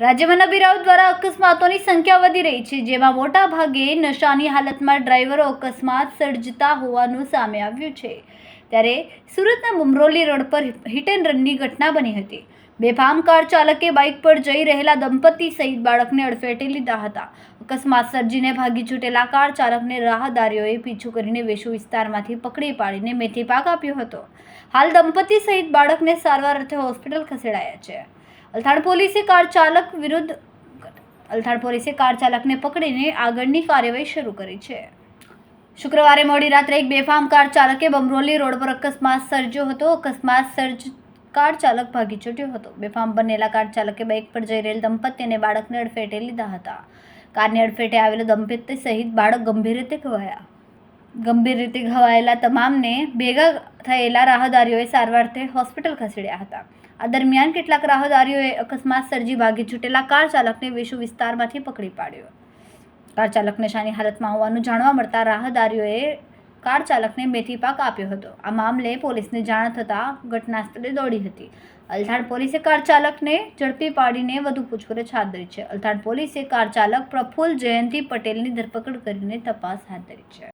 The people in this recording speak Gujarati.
રાજ્યમાં નબીરાવ દ્વારા અકસ્માતોની સંખ્યા વધી રહી છે, જેમાં મોટા ભાગે નશાની હાલતમાં ડ્રાઈવરો અકસ્માત સર્જતા હોવાનું સામે આવ્યું છે. ત્યારે સુરતના બુમરોલી રોડ પર હિટ એન્ડ રનની ઘટના બની હતી. બેફામ કાર ચાલકે બાઇક પર જઈ રહેલા દંપતી સહિત બાળકને અડફેટે લીધા હતા. અકસ્માત સર્જીને ભાગી છૂટેલા કાર ચાલકને રાહદારીઓએ પીછું કરીને વેશુ વિસ્તારમાંથી પકડી પાડીને મેથી પાક આપ્યો હતો. હાલ દંપતી સહિત બાળકને સારવાર અર્થે હોસ્પિટલ ખસેડાયા છે. અલથાણ પોલીસે કાર ચાલક વિરુદ્ધ અલથાણ પોલીસે કાર ચાલકને પકડીને આગળની કાર્યવાહી શરૂ કરી છે. શુક્રવારે મોડી રાત્રે એક બેફામ કાર ચાલકે બમરોલી રોડ પર અકસ્માત સર્જ્યો હતો. અકસ્માત સર્જ કાર ચાલક ભાગી છૂટ્યો હતો. બેફામ બનેલા કાર ચાલકે બાઇક પર જઈ રહેલ દંપતીને બાળકને અડફેટે લીધા હતા. કારની અડફેટે આવેલો દંપતી સહિત બાળક ગંભીર રીતે ઘવાયા. ગંભીર રીતે ઘવાયેલા તમામને ભેગા થયેલા રાહદારીઓએ સારવારથી હોસ્પિટલ ખસેડ્યા હતા. આ દરમિયાન કેટલાક રાહદારીઓએ અકસ્માત સર્જી ભાગી છૂટેલા કાર ચાલકને વેશુ વિસ્તારમાંથી પકડી પાડ્યો. કાર ચાલક નશાની હાલતમાં હોવાનું જાણવા મળતા રાહદારીઓએ કાર ચાલકને મેથી પાક આપ્યો હતો. આ મામલે પોલીસને જાણ થતાં ઘટના સ્થળે દોડી હતી. અલથાણ પોલીસે કાર ચાલકને ઝડપી પાડીને વધુ પૂછપરછ હાથ ધરી છે. અલથાણ પોલીસે કાર ચાલક પ્રફુલ્લ જયંતિ પટેલની ધરપકડ કરીને તપાસ હાથ ધરી છે.